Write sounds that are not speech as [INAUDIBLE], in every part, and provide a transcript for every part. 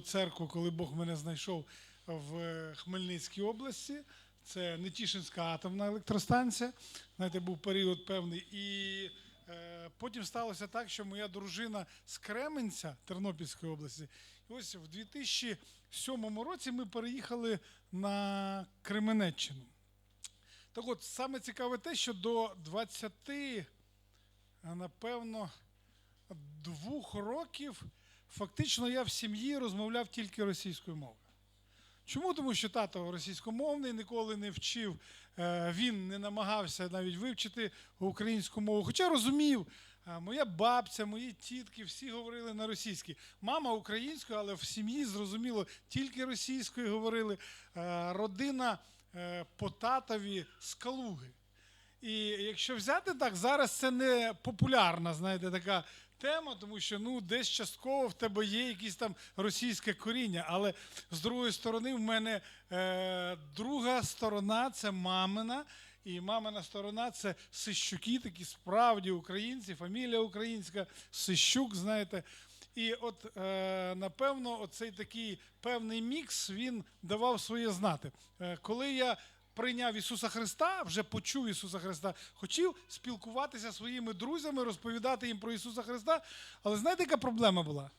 нову церкву, коли Бог мене знайшов в Хмельницькій області. Це Нетішинська атомна електростанція. Знаєте, був період певний. І е, потім сталося так, що моя дружина з Кременця Тернопільської області. І ось в 2007 році ми переїхали на Кременеччину. Так от, саме цікаве те, що до 20, е, напевно, двох років фактично я в сім'ї розмовляв тільки російською мовою. Чому? Тому що тато російськомовний ніколи не вчив, е, він не намагався навіть вивчити українську мову. Хоча розумів, е, моя бабця, мої тітки всі говорили на російській. Мама українською, але в сім'ї зрозуміло тільки російською говорили. Е, Родина по татові з Калуги. І якщо взяти так, зараз це не популярна, знаєте, така тема, тому що ну десь частково в тебе є якесь там російське коріння. Але з другої сторони, в мене е, друга сторона це мамина. І мамина сторона це Сищуки, такі справді українці, фамілія українська, Сищук, знаєте. І от, е, напевно, оцей такий певний мікс він давав своє знати. Е, коли я прийняв Ісуса Христа, вже почув Ісуса Христа, хотів спілкуватися зі своїми друзями, розповідати їм про Ісуса Христа. Але знаєте, яка проблема була?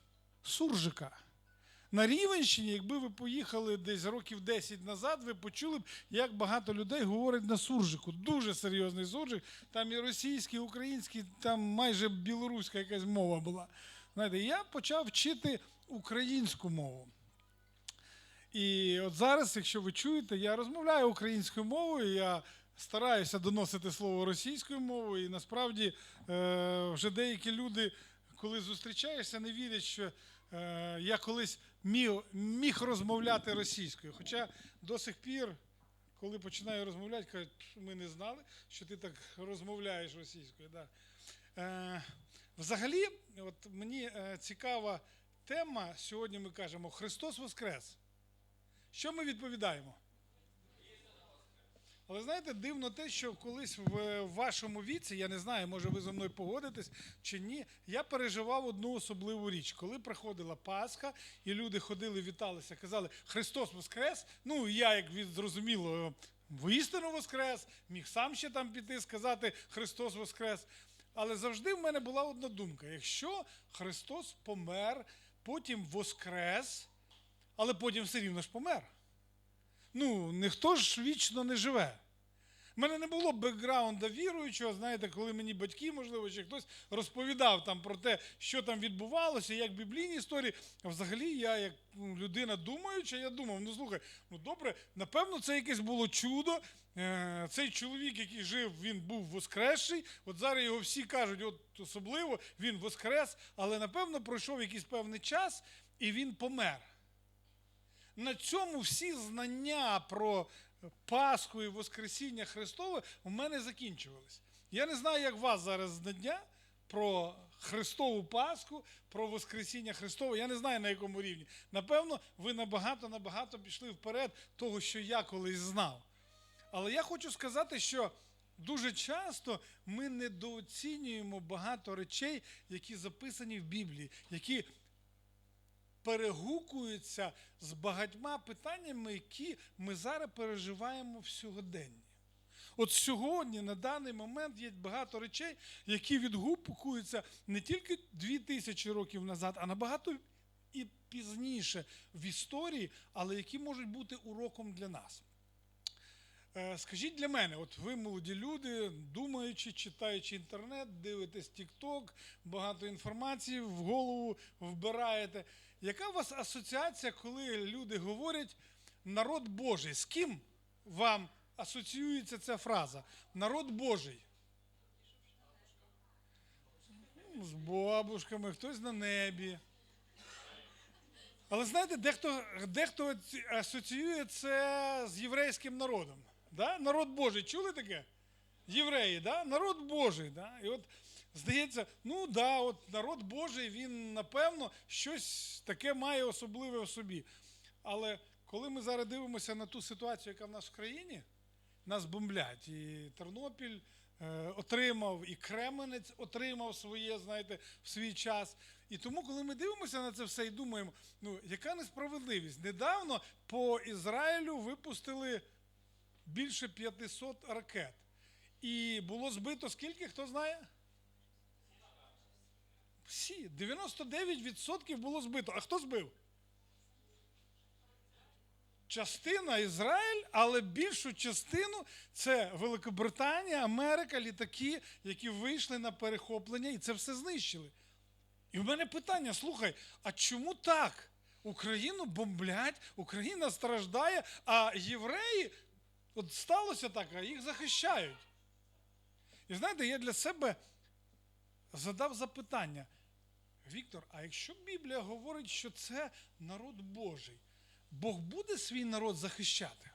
Суржика. На Рівенщині, якби ви поїхали десь років 10 назад, ви почули б, як багато людей говорять на суржику. Дуже серйозний суржик. Там і російський, і український, там майже білоруська якась мова була. Знаєте, я почав вчити українську мову. І от зараз, якщо ви чуєте, я розмовляю українською мовою, я стараюся доносити слово російською мовою, і насправді е, вже деякі люди, коли зустрічаєшся, не вірять, що е, я колись міг, міг розмовляти російською. Хоча до сих пір, коли починаю розмовляти, кажуть, ми не знали, що ти так розмовляєш російською. Да. Е, взагалі, от мені цікава тема, сьогодні ми кажемо Христос Воскрес. Що ми відповідаємо? Але знаєте, дивно те, що колись в вашому віці, я не знаю, може ви зі мною погодитесь чи ні, я переживав одну особливу річ. Коли приходила Пасха, і люди ходили, віталися, казали Христос Воскрес. Ну, я, як зрозуміло, воістину Воскрес, міг сам ще там піти сказати Христос Воскрес. Але завжди в мене була одна думка: якщо Христос помер, потім воскрес, але потім все рівно ж помер. Ну, ніхто ж вічно не живе. У мене не було бекграунда віруючого, знаєте, коли мені батьки, можливо, чи хтось розповідав там про те, що там відбувалося, як біблійні історії. А взагалі, я, як ну, людина думаюча, я думав, ну слухай, ну добре, напевно, це якесь було чудо. Е, Цей чоловік, який жив, він був воскресший. От зараз його всі кажуть, от особливо він воскрес, але напевно пройшов якийсь певний час і він помер. На цьому всі знання про Пасху і Воскресіння Христове у мене закінчувались. Я не знаю, як вас зараз знання про Христову Пасху, про Воскресіння Христове. Я не знаю на якому рівні. Напевно, ви набагато-набагато пішли вперед того, що я колись знав. Але я хочу сказати, що дуже часто ми недооцінюємо багато речей, які записані в Біблії, які перегукуються з багатьма питаннями, які ми зараз переживаємо в сьогоденні. От сьогодні, на даний момент, є багато речей, які відгукуються не тільки дві тисячі років назад, а набагато і пізніше в історії, але які можуть бути уроком для нас. Е, Скажіть для мене, от ви молоді люди, думаючи, читаючи інтернет, дивитесь TikTok, багато інформації в голову вбираєте. Яка у вас асоціація, коли люди говорять народ Божий? З ким вам асоціюється ця фраза? Народ Божий? Ну, З бабушками, хтось на небі. Але знаєте, дехто, дехто асоціює це з єврейським народом. Да? Народ Божий, чули таке? Євреї, да? народ Божий. Да? І от здається, ну да, от народ Божий, він напевно щось таке має особливе в собі. Але коли ми зараз дивимося на ту ситуацію, яка в нас в країні, нас бомблять. І Тернопіль, е, отримав, і Кременець отримав своє, знаєте, в свій час. І тому, коли ми дивимося на це все і думаємо, ну яка несправедливість? Недавно по Ізраїлю випустили більше 500 ракет. І було збито скільки, хто знає? Всі. 99% було збито. А хто збив? Частина Ізраїль, але більшу частину це Великобританія, Америка, літаки, які вийшли на перехоплення і це все знищили. І в мене питання: слухай, а чому так? Україну бомблять, Україна страждає, а євреї, от сталося так, а їх захищають. І знаєте, я для себе задав запитання. Віктор, а якщо Біблія говорить, що це народ Божий, Бог буде свій народ захищати?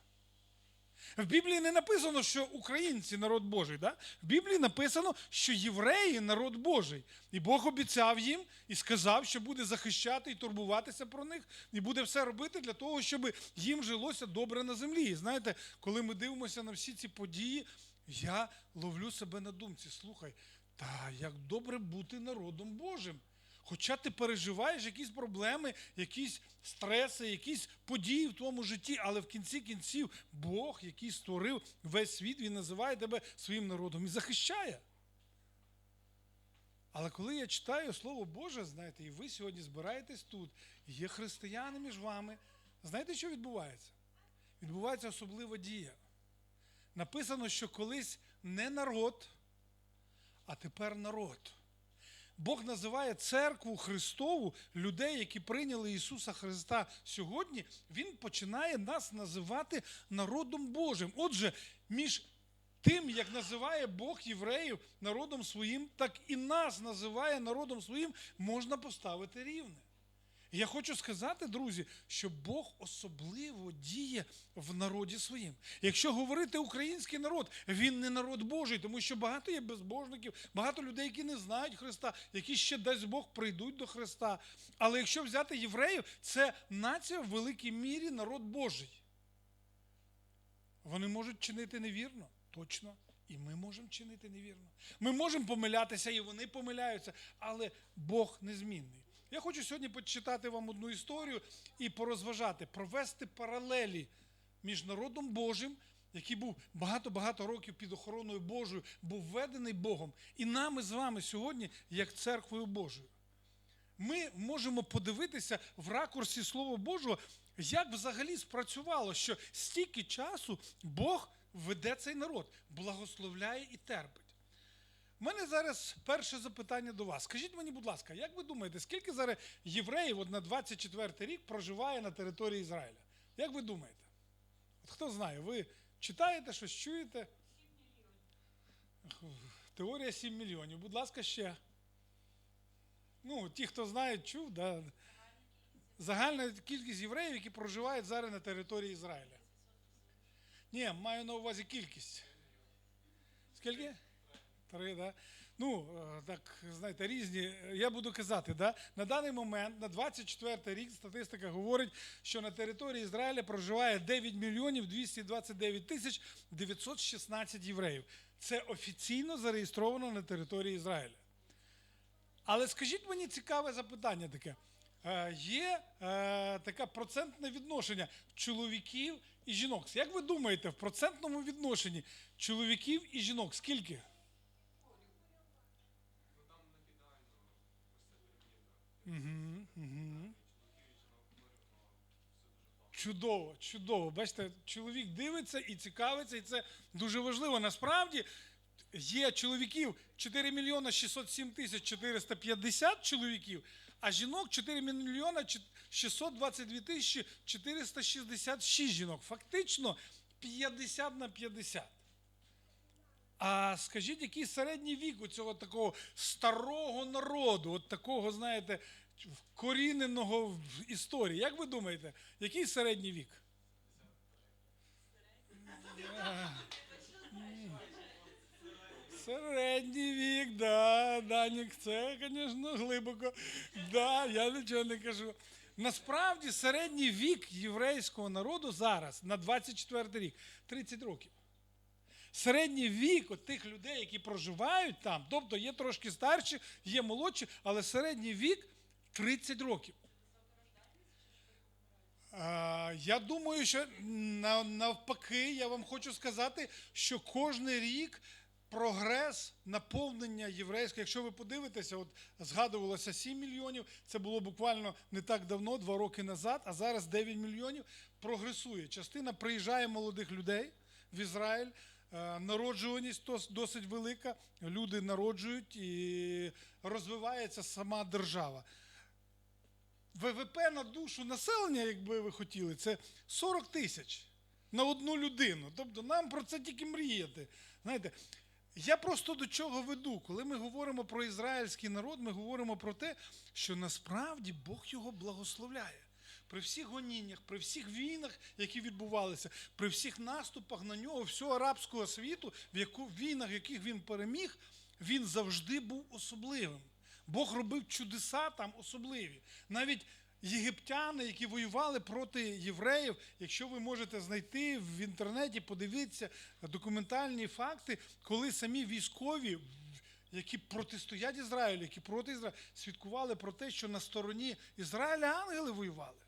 В Біблії не написано, що українці народ Божий. Да? В Біблії написано, що євреї народ Божий. І Бог обіцяв їм і сказав, що буде захищати і турбуватися про них, і буде все робити для того, щоб їм жилося добре на землі. І знаєте, коли ми дивимося на всі ці події, я ловлю себе на думці. Слухай, та як добре бути народом Божим. Хоча ти переживаєш якісь проблеми, якісь стреси, якісь події в твоєму житті, але в кінці кінців Бог, який створив весь світ, він називає тебе своїм народом і захищає. Але коли я читаю Слово Боже, знаєте, і ви сьогодні збираєтесь тут, є християни між вами, знаєте, що відбувається? Відбувається особлива дія. Написано, що колись не народ, а тепер народ. Бог називає церкву Христову, людей, які прийняли Ісуса Христа сьогодні, Він починає нас називати народом Божим. Отже, між тим, як називає Бог євреїв народом своїм, так і нас називає народом своїм, можна поставити рівне. І Я хочу сказати, друзі, що Бог особливо діє в народі своїм. Якщо говорити український народ, він не народ Божий, тому що багато є безбожників, багато людей, які не знають Христа, які ще дасть Бог прийдуть до Христа. Але якщо взяти євреїв, це нація в великій мірі народ Божий. Вони можуть чинити невірно, точно. І ми можемо чинити невірно. Ми можемо помилятися, і вони помиляються, але Бог незмінний. Я хочу сьогодні почитати вам одну історію і порозважати, провести паралелі між народом Божим, який був багато-багато років під охороною Божою, був введений Богом, і нами з вами сьогодні, як церквою Божою. Ми можемо подивитися в ракурсі Слова Божого, як взагалі спрацювало, що стільки часу Бог веде цей народ, благословляє і терпить. У мене зараз перше запитання до вас. Скажіть мені, будь ласка, як ви думаєте, скільки зараз євреїв от на 24 рік проживає на території Ізраїля? Як ви думаєте? От хто знає, ви читаєте щось, чуєте? Теорія 7 мільйонів. Будь ласка, ще. Ну, ті, хто знає, чув, да. загальна кількість євреїв, які проживають зараз на території Ізраїля. Ні, маю на увазі кількість. Скільки? Три, да? Ну, е, так, знаєте, різні. Я буду казати, да? на даний момент, на 24 рік, статистика говорить, що на території Ізраїля проживає 9 мільйонів 229 тисяч 916 євреїв. Це офіційно зареєстровано на території Ізраїля. Але скажіть мені цікаве запитання таке. Е, Є е, таке процентне відношення чоловіків і жінок. Як ви думаєте, в процентному відношенні чоловіків і жінок скільки? Угу, угу. Чудово, чудово. Бачите, чоловік дивиться і цікавиться, і це дуже важливо. Насправді є чоловіків 4 мільйона 607 тисяч 450 чоловіків, а жінок 4 мільйона 622 тисячі 466 жінок. Фактично 50 на 50. А скажіть, який середній вік у цього такого старого народу, от такого, знаєте, вкоріненого в історії? Як ви думаєте, який середній вік? Середній вік, да, Данік, це, звісно, глибоко. Да, я нічого не кажу. Насправді середній вік єврейського народу зараз на 24 рік 30 років. Середній вік от тих людей, які проживають там, тобто є трошки старші, є молодші, але середній вік 30 років. Я думаю, що навпаки, я вам хочу сказати, що кожен рік прогрес наповнення єврейського, якщо ви подивитеся, от згадувалося 7 мільйонів, це було буквально не так давно, два роки назад, а зараз 9 мільйонів прогресує. Частина приїжджає молодих людей в Ізраїль. Е, Народжуваність досить велика, люди народжують і розвивається сама держава. ВВП на душу населення, якби ви хотіли, це 40 тисяч на одну людину. Тобто нам про це тільки мріяти. Знаєте, я просто до чого веду. Коли ми говоримо про ізраїльський народ, ми говоримо про те, що насправді Бог його благословляє. При всіх гоніннях, при всіх війнах, які відбувалися, при всіх наступах на нього, всього арабського світу, в яку війнах, в яких він переміг, він завжди був особливим. Бог робив чудеса там особливі. Навіть єгиптяни, які воювали проти євреїв, якщо ви можете знайти в інтернеті, подивіться документальні факти, коли самі військові, які протистоять Ізраїлю, які проти Ізраїлю, свідкували про те, що на стороні Ізраїля ангели воювали.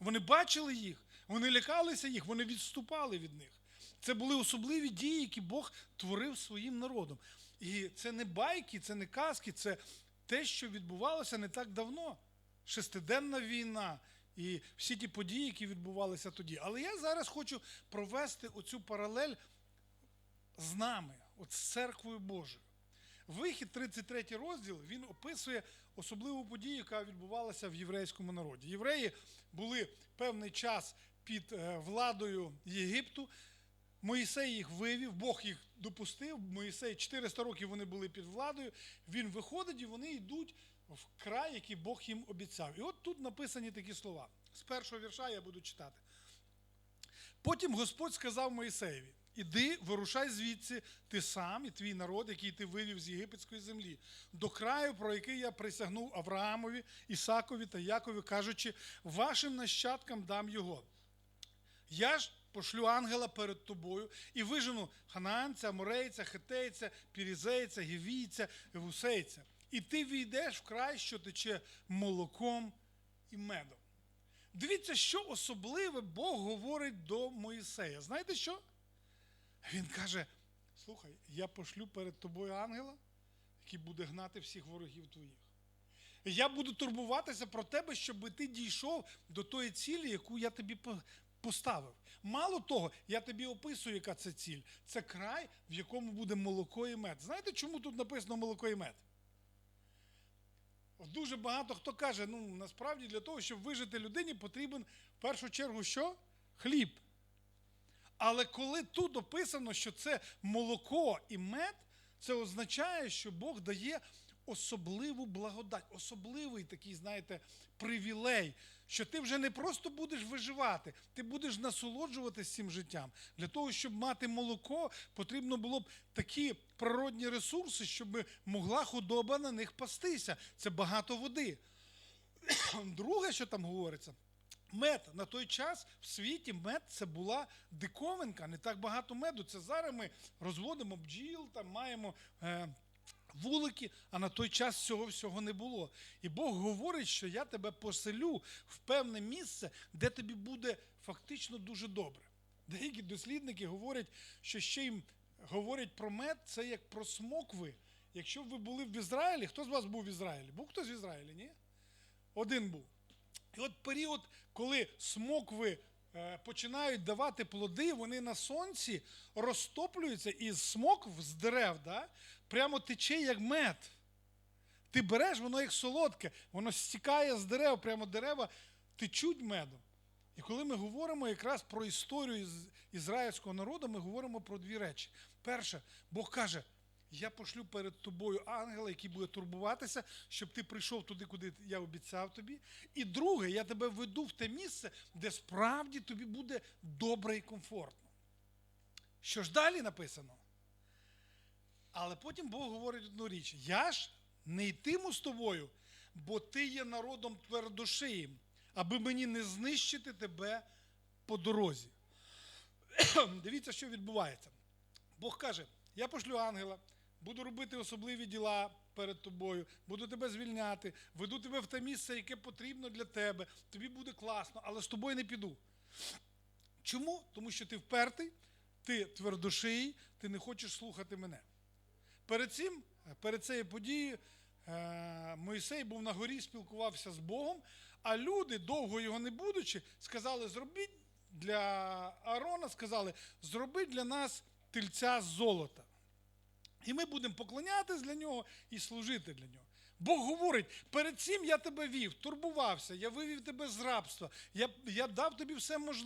Вони бачили їх, вони лякалися їх, вони відступали від них. Це були особливі дії, які Бог творив своїм народом. І це не байки, це не казки, це те, що відбувалося не так давно. Шестиденна війна і всі ті події, які відбувалися тоді. Але я зараз хочу провести оцю паралель з нами, от з церквою Божою. Вихід, 33 розділ, він описує особливу подію, яка відбувалася в єврейському народі. Євреї були певний час під е, владою Єгипту. Моїсей їх вивів, Бог їх допустив. Моїсей 400 років вони були під владою. Він виходить і вони йдуть в край, який Бог їм обіцяв. І от тут написані такі слова. З першого вірша я буду читати. Потім Господь сказав Моїсеєві: Іди, вирушай звідси, ти сам і твій народ, який ти вивів з єгипетської землі, до краю, про який я присягнув Авраамові, Ісакові та Якові, кажучи, вашим нащадкам дам його. Я ж пошлю ангела перед тобою і вижену ханаанця, аморейця, хетейця, пірізейця, гівійця, евусейця. І ти війдеш в край, що тече молоком і медом. Дивіться, що особливе Бог говорить до Моїсея. Знаєте що? Він каже: слухай, я пошлю перед тобою ангела, який буде гнати всіх ворогів твоїх. Я буду турбуватися про тебе, щоб ти дійшов до тої цілі, яку я тобі поставив. Мало того, я тобі описую, яка це ціль. Це край, в якому буде молоко і мед. Знаєте, чому тут написано молоко і мед? Дуже багато хто каже, ну насправді для того, щоб вижити людині, потрібен в першу чергу що? Хліб. Але коли тут описано, що це молоко і мед, це означає, що Бог дає особливу благодать, особливий такий, знаєте, привілей, що ти вже не просто будеш виживати, ти будеш насолоджуватися цим життям. Для того, щоб мати молоко, потрібно було б такі природні ресурси, щоб могла худоба на них пастися. Це багато води. [CLEARS THROAT] Друге, що там говориться. Мед на той час в світі мед це була диковинка, не так багато меду. Це зараз ми розводимо бджіл, там маємо е, вулики, а на той час цього всього не було. І Бог говорить, що я тебе поселю в певне місце, де тобі буде фактично дуже добре. Деякі дослідники говорять, що ще їм говорять про мед, це як про смокви. Якщо б ви були в Ізраїлі, хто з вас був в Ізраїлі? Був хтось в Ізраїлі, ні? Один був. І от період, коли смокви починають давати плоди, вони на сонці розтоплюються, і з смокв з дерев да, прямо тече як мед. Ти береш, воно як солодке, воно стікає з дерев, прямо дерева течуть медом. І коли ми говоримо якраз про історію із- ізраїльського народу, ми говоримо про дві речі. Перше, Бог каже, я пошлю перед тобою ангела, який буде турбуватися, щоб ти прийшов туди, куди я обіцяв тобі. І друге, я тебе веду в те місце, де справді тобі буде добре і комфортно. Що ж далі написано? Але потім Бог говорить одну річ: я ж не йтиму з тобою, бо ти є народом твердошиїм, аби мені не знищити тебе по дорозі. [CLEARS THROAT] Дивіться, що відбувається. Бог каже: я пошлю ангела, буду робити особливі діла перед тобою, буду тебе звільняти, веду тебе в те місце, яке потрібно для тебе. Тобі буде класно, але з тобою не піду. Чому? Тому що ти впертий, ти твердошиїй, ти не хочеш слухати мене. Перед цим, перед цією подією, е, Мойсей був на горі, спілкувався з Богом, а люди, довго його не будучи, сказали: зробіть для Аарона, сказали, зроби для нас тельця з золота. І ми будемо поклонятись для нього і служити для нього. Бог говорить: перед цим я тебе вів, турбувався, я вивів тебе з рабства, я, я дав тобі все мож...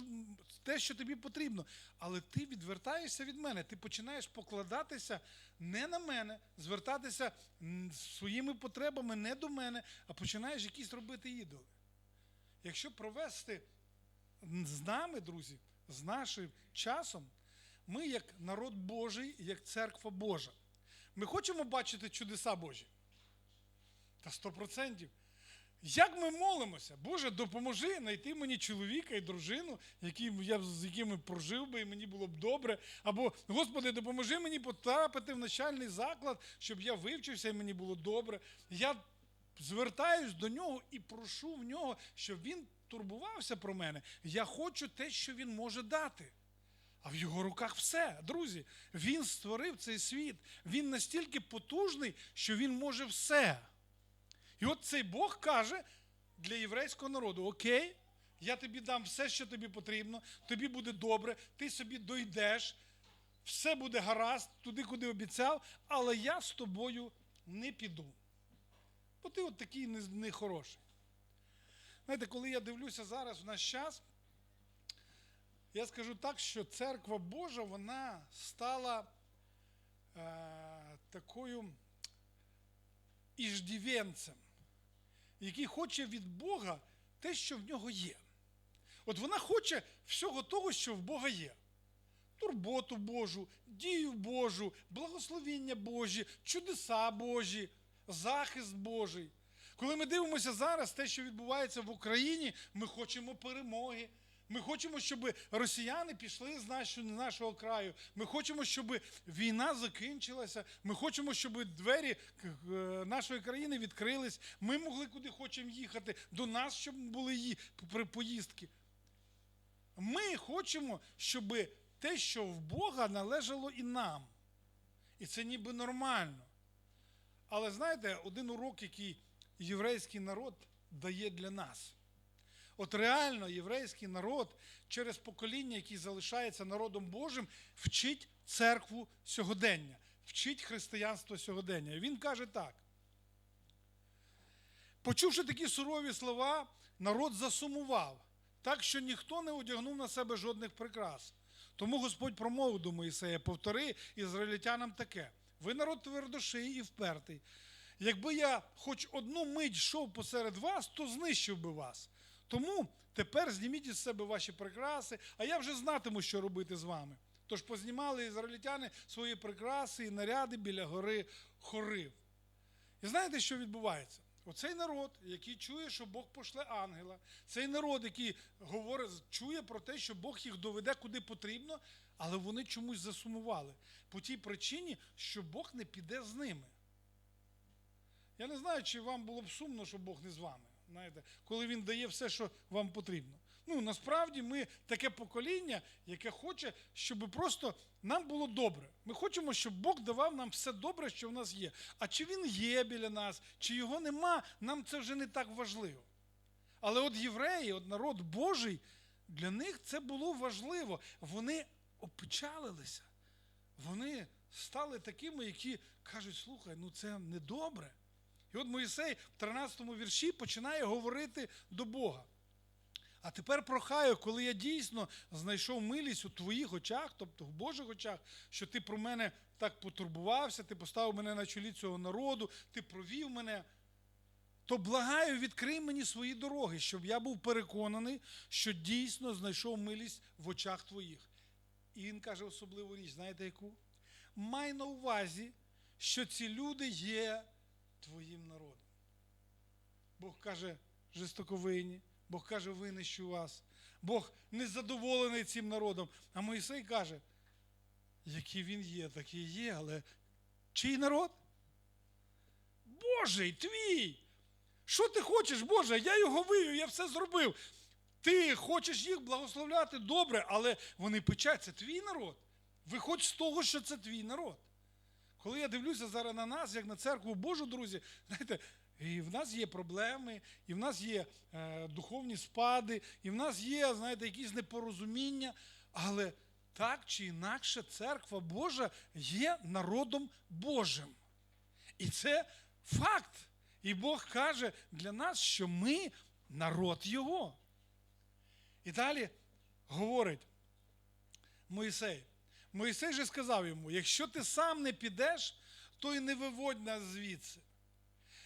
те, що тобі потрібно. Але ти відвертаєшся від мене, ти починаєш покладатися не на мене, звертатися своїми потребами не до мене, а починаєш якісь робити ідоли. Якщо провести з нами, друзі, з нашим часом, ми як народ Божий, як церква Божа. Ми хочемо бачити чудеса Божі. Та сто процентів. Як ми молимося? Боже, допоможи знайти мені чоловіка і дружину, які я, з якими прожив би, і мені було б добре. Або, Господи, допоможи мені потрапити в начальний заклад, щоб я вивчився і мені було добре. Я звертаюсь до нього і прошу в нього, щоб він турбувався про мене. Я хочу те, що він може дати. А в його руках все, друзі. Він створив цей світ. Він настільки потужний, що він може все. І от цей Бог каже для єврейського народу: Окей, я тобі дам все, що тобі потрібно, тобі буде добре, ти собі дойдеш, все буде гаразд, туди, куди обіцяв, але я з тобою не піду. Бо ти от такий нехороший. Знаєте, коли я дивлюся зараз в наш час, я скажу так, що церква Божа вона стала е, такою іждівенцем, який хоче від Бога те, що в нього є. От вона хоче всього того, що в Бога є. Турботу Божу, дію Божу, благословіння Божі, чудеса Божі, захист Божий. Коли ми дивимося зараз те, що відбувається в Україні, ми хочемо перемоги. Ми хочемо, щоб росіяни пішли з нашого, краю. Ми хочемо, щоб війна закінчилася. Ми хочемо, щоб двері е, нашої країни відкрились. Ми могли куди хочемо їхати. До нас, щоб були ї- при- поїздки. Ми хочемо, щоб те, що в Бога, належало і нам. І це ніби нормально. Але знаєте, один урок, який єврейський народ дає для нас. От реально єврейський народ через покоління, який залишається народом Божим, вчить церкву сьогодення, вчить християнство сьогодення. І він каже так. Почувши такі сурові слова, народ засумував, так що ніхто не одягнув на себе жодних прикрас. Тому Господь промовив до Моїсея, повтори ізраїльтянам таке: ви народ твердоший і впертий. Якби я хоч одну мить йшов посеред вас, то знищив би вас. Тому тепер зніміть із себе ваші прикраси, а я вже знатиму, що робити з вами. Тож познімали ізраїльтяни свої прикраси і наряди біля гори Хорив. І знаєте, що відбувається? Оцей народ, який чує, що Бог пошле ангела, цей народ, який говорить, чує про те, що Бог їх доведе куди потрібно, але вони чомусь засумували по тій причині, що Бог не піде з ними. Я не знаю, чи вам було б сумно, що Бог не з вами. Знаєте, коли він дає все, що вам потрібно. Ну, насправді ми таке покоління, яке хоче, щоб просто нам було добре. Ми хочемо, щоб Бог давав нам все добре, що в нас є. А чи він є біля нас, чи його нема, нам це вже не так важливо. Але от євреї, от народ Божий, для них це було важливо. Вони опечалилися. Вони стали такими, які кажуть, слухай, ну це не добре. І от Моїсей в 13 вірші починає говорити до Бога. А тепер прохаю, коли я дійсно знайшов милість у твоїх очах, тобто в Божих очах, що ти про мене так потурбувався, ти поставив мене на чолі цього народу, ти провів мене, то благаю, відкрий мені свої дороги, щоб я був переконаний, що дійсно знайшов милість в очах твоїх. І він каже особливу річ, знаєте яку? Май на увазі, що ці люди є твоїм народом. Бог каже, жестоковинні, Бог каже, винищу вас. Бог незадоволений цим народом. А Моїсей каже: який він є, такий є, але чий народ? Божий, твій. Що ти хочеш, Боже? Я його вивів, я все зробив. Ти хочеш їх благословляти добре, але вони печать, це твій народ. Виходь з того, що це твій народ. Коли я дивлюся зараз на нас, як на церкву Божу, друзі, знаєте, і в нас є проблеми, і в нас є е, духовні спади, і в нас є, знаєте, якісь непорозуміння, але так чи інакше церква Божа є народом Божим. І це факт. І Бог каже для нас, що ми народ Його. І далі говорить Моїсей. Моїсей же сказав йому: якщо ти сам не підеш, то й не виводь нас звідси.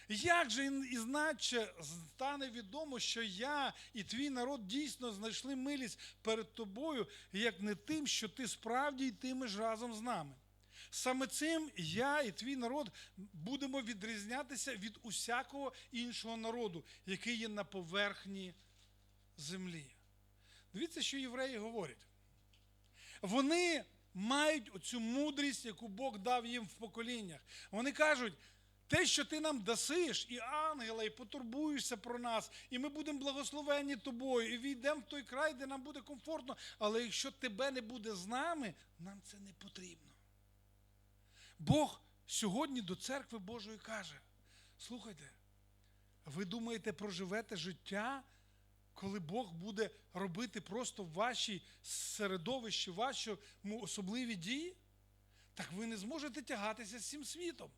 Як же ізначе стане відомо, що я і твій народ дійсно знайшли милість перед тобою, як не тим, що ти справді йтимеш разом з нами? Саме цим я і твій народ будемо відрізнятися від усякого іншого народу, який є на поверхні землі. Дивіться, що євреї говорять. Вони мають оцю мудрість, яку Бог дав їм в поколіннях. Вони кажуть, те, що ти нам дасиш, і ангела, і потурбуєшся про нас, і ми будемо благословені тобою, і війдемо в той край, де нам буде комфортно. Але якщо тебе не буде з нами, нам це не потрібно. Бог сьогодні до церкви Божої каже: слухайте, ви думаєте, проживете життя, коли Бог буде робити просто в вашій середовищі, вашому особливі дії? Так ви не зможете тягатися з цим світом.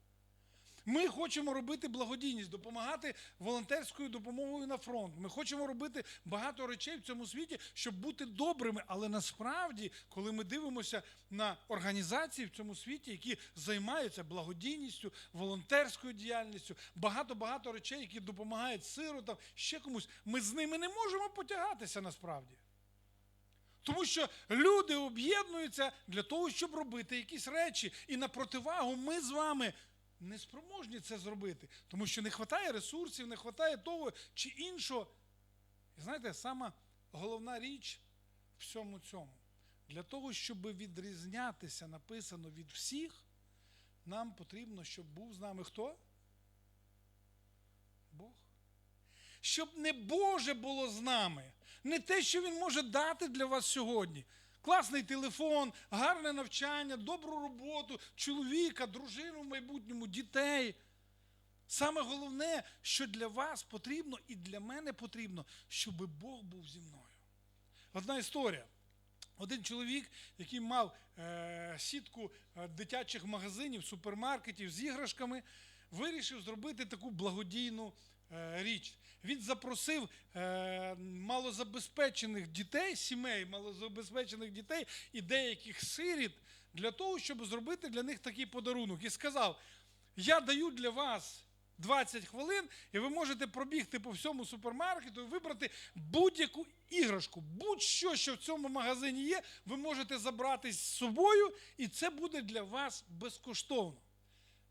Ми хочемо робити благодійність, допомагати волонтерською допомогою на фронт. Ми хочемо робити багато речей в цьому світі, щоб бути добрими. Але насправді, коли ми дивимося на організації в цьому світі, які займаються благодійністю, волонтерською діяльністю, багато-багато речей, які допомагають сиротам, ще комусь, ми з ними не можемо потягатися насправді. Тому що люди об'єднуються для того, щоб робити якісь речі. І на противагу ми з вами не спроможні це зробити, тому що не вистачає ресурсів, не вистачає того чи іншого. І знаєте, сама головна річ в всьому цьому. Для того, щоб відрізнятися, написано від всіх, нам потрібно, щоб був з нами хто? Бог. Щоб не Боже було з нами, не те, що Він може дати для вас сьогодні. Класний телефон, гарне навчання, добру роботу, чоловіка, дружину в майбутньому, дітей. Саме головне, що для вас потрібно і для мене потрібно, щоб Бог був зі мною. Одна історія. Один чоловік, який мав е, сітку е, дитячих магазинів, супермаркетів з іграшками, вирішив зробити таку благодійну е, річ. Він запросив е, малозабезпечених дітей, сімей малозабезпечених дітей і деяких сиріт для того, щоб зробити для них такий подарунок. І сказав: я даю для вас 20 хвилин, і ви можете пробігти по всьому супермаркету і вибрати будь-яку іграшку, будь-що, що в цьому магазині є, ви можете забрати з собою, і це буде для вас безкоштовно.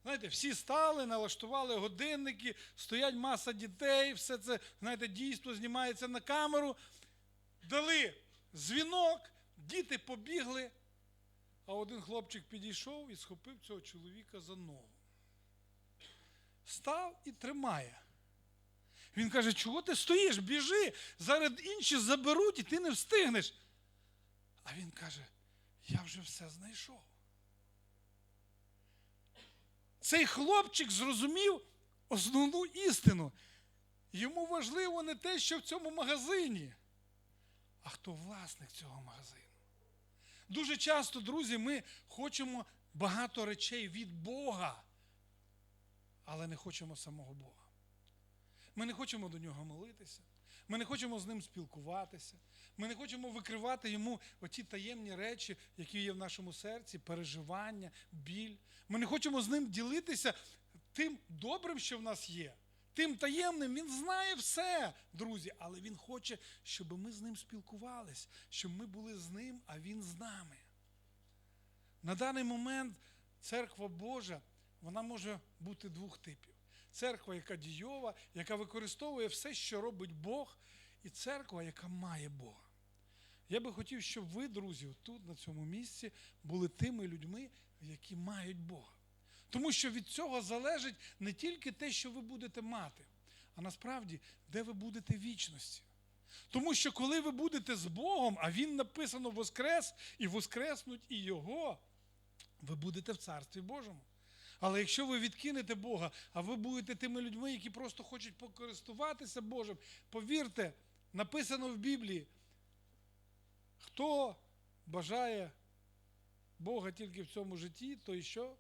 Знаєте, всі стали, налаштували годинники, стоять маса дітей, все це, знаєте, дійство знімається на камеру. Дали дзвінок, діти побігли, а один хлопчик підійшов і схопив цього чоловіка за ногу. Став і тримає. Він каже, чого ти стоїш? Біжи, зараз інші заберуть і ти не встигнеш. А він каже, я вже все знайшов. Цей хлопчик зрозумів основну істину. Йому важливо не те, що в цьому магазині, а хто власник цього магазину. Дуже часто, друзі, ми хочемо багато речей від Бога, але не хочемо самого Бога. Ми не хочемо до нього молитися, ми не хочемо з ним спілкуватися, ми не хочемо викривати йому оті таємні речі, які є в нашому серці, переживання, біль. Ми не хочемо з ним ділитися тим добрим, що в нас є. Тим таємним він знає все, друзі, але він хоче, щоб ми з ним спілкувались, щоб ми були з ним, а він з нами. На даний момент церква Божа, вона може бути двох типів. Церква, яка дійова, яка використовує все, що робить Бог, і церква, яка має Бога. Я би хотів, щоб ви, друзі, тут, на цьому місці, були тими людьми, які мають Бога. Тому що від цього залежить не тільки те, що ви будете мати, а насправді, де ви будете в вічності. Тому що коли ви будете з Богом, а Він написано Воскрес, і воскреснуть і Його, ви будете в Царстві Божому. Але якщо ви відкинете Бога, а ви будете тими людьми, які просто хочуть покористуватися Божим, повірте, написано в Біблії, хто бажає Бога тільки в цьому житті, то і що?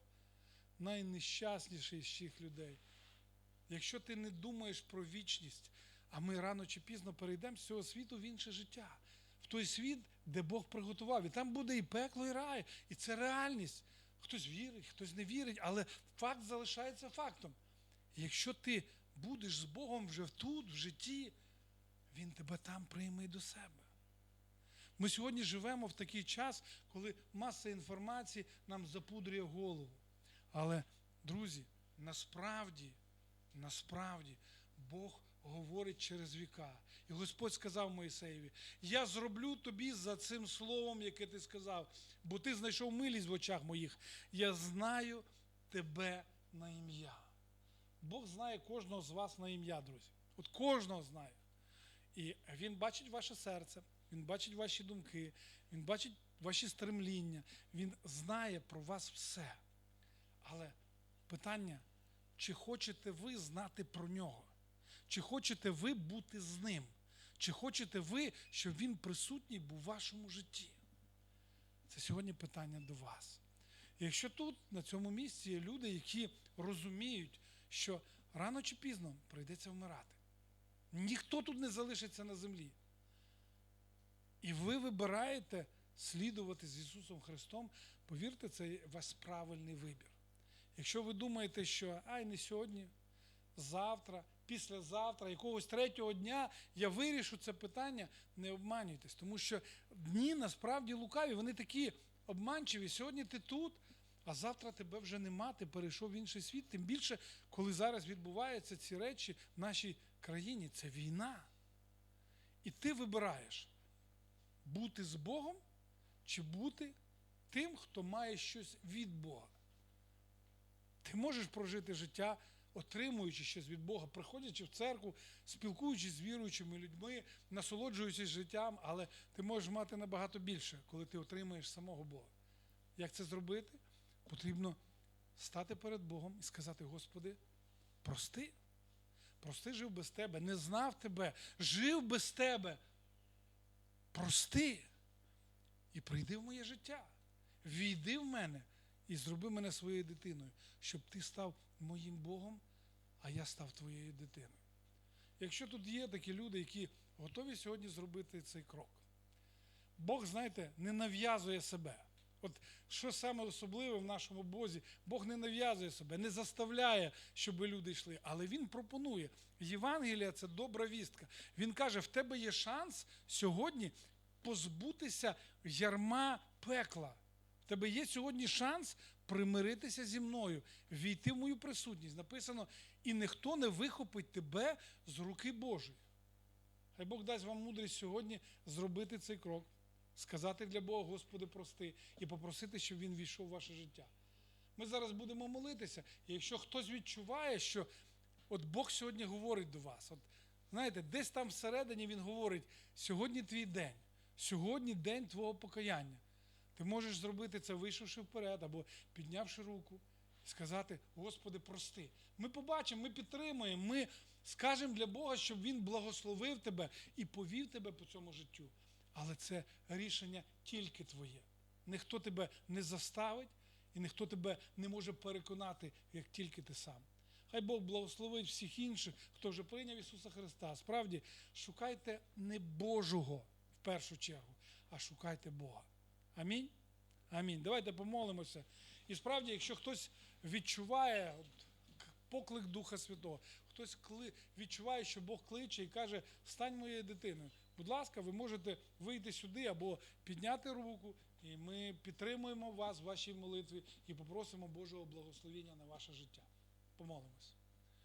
Найнещасніший з всіх людей. Якщо ти не думаєш про вічність, а ми рано чи пізно перейдемо з цього світу в інше життя, в той світ, де Бог приготував. І там буде і пекло, і рай. І це реальність. Хтось вірить, хтось не вірить, але факт залишається фактом. Якщо ти будеш з Богом вже тут, в житті, Він тебе там прийме і до себе. Ми сьогодні живемо в такий час, коли маса інформації нам запудрює голову. Але, друзі, насправді, насправді, Бог говорить через віка. І Господь сказав Моїсеєві: Я зроблю тобі за цим словом, яке ти сказав, бо ти знайшов милість в очах моїх. Я знаю тебе на ім'я. Бог знає кожного з вас на ім'я, друзі. От кожного знає. І Він бачить ваше серце, Він бачить ваші думки, Він бачить ваші стремління, Він знає про вас все. Але питання, чи хочете ви знати про нього? Чи хочете ви бути з ним? Чи хочете ви, щоб він присутній був у вашому житті? Це сьогодні питання до вас. Якщо тут, на цьому місці, є люди, які розуміють, що рано чи пізно прийдеться вмирати. Ніхто тут не залишиться на землі. І ви вибираєте слідувати з Ісусом Христом, повірте, це ваш правильний вибір. Якщо ви думаєте, що ай не сьогодні, завтра, післязавтра, якогось третього дня я вирішу це питання, не обманюйтесь, тому що дні насправді лукаві, вони такі обманчиві. Сьогодні ти тут, а завтра тебе вже нема, ти перейшов в інший світ. Тим більше, коли зараз відбуваються ці речі в нашій країні, це війна. І ти вибираєш бути з Богом чи бути тим, хто має щось від Бога. Ти можеш прожити життя, отримуючи щось від Бога, приходячи в церкву, спілкуючись з віруючими людьми, насолоджуючись життям, але ти можеш мати набагато більше, коли ти отримаєш самого Бога. Як це зробити? Потрібно стати перед Богом і сказати: Господи, прости, прости, жив без тебе, не знав тебе, жив без тебе. Прости. І прийди в моє життя, війди в мене і зроби мене своєю дитиною, щоб ти став моїм Богом, а я став твоєю дитиною. Якщо тут є такі люди, які готові сьогодні зробити цей крок, Бог, знаєте, не нав'язує себе. От що саме особливе в нашому Бозі, Бог не нав'язує себе, не заставляє, щоб люди йшли, але Він пропонує. Євангелія це добра вістка. Він каже: в тебе є шанс сьогодні позбутися ярма пекла. В тебе є сьогодні шанс примиритися зі мною, війти в мою присутність. Написано, і ніхто не вихопить тебе з руки Божої. Хай Бог дасть вам мудрість сьогодні зробити цей крок, сказати для Бога, Господи, прости, і попросити, щоб Він війшов в ваше життя. Ми зараз будемо молитися, і якщо хтось відчуває, що от Бог сьогодні говорить до вас, от знаєте, десь там всередині Він говорить, сьогодні твій день, сьогодні день твого покаяння. Ти можеш зробити це, вийшовши вперед або піднявши руку сказати: Господи, прости. Ми побачимо, ми підтримуємо, ми скажемо для Бога, щоб Він благословив тебе і повів тебе по цьому життю. Але це рішення тільки твоє. Ніхто тебе не заставить і ніхто тебе не може переконати, як тільки ти сам. Хай Бог благословить всіх інших, хто вже прийняв Ісуса Христа. Справді, шукайте не Божого в першу чергу, а шукайте Бога. Амінь. Амінь. Давайте помолимося. І справді, якщо хтось відчуває поклик Духа Святого, хтось відчуває, що Бог кличе і каже, стань моєю дитиною. Будь ласка, ви можете вийти сюди або підняти руку, і ми підтримуємо вас в вашій молитві і попросимо Божого благословення на ваше життя. Помолимось.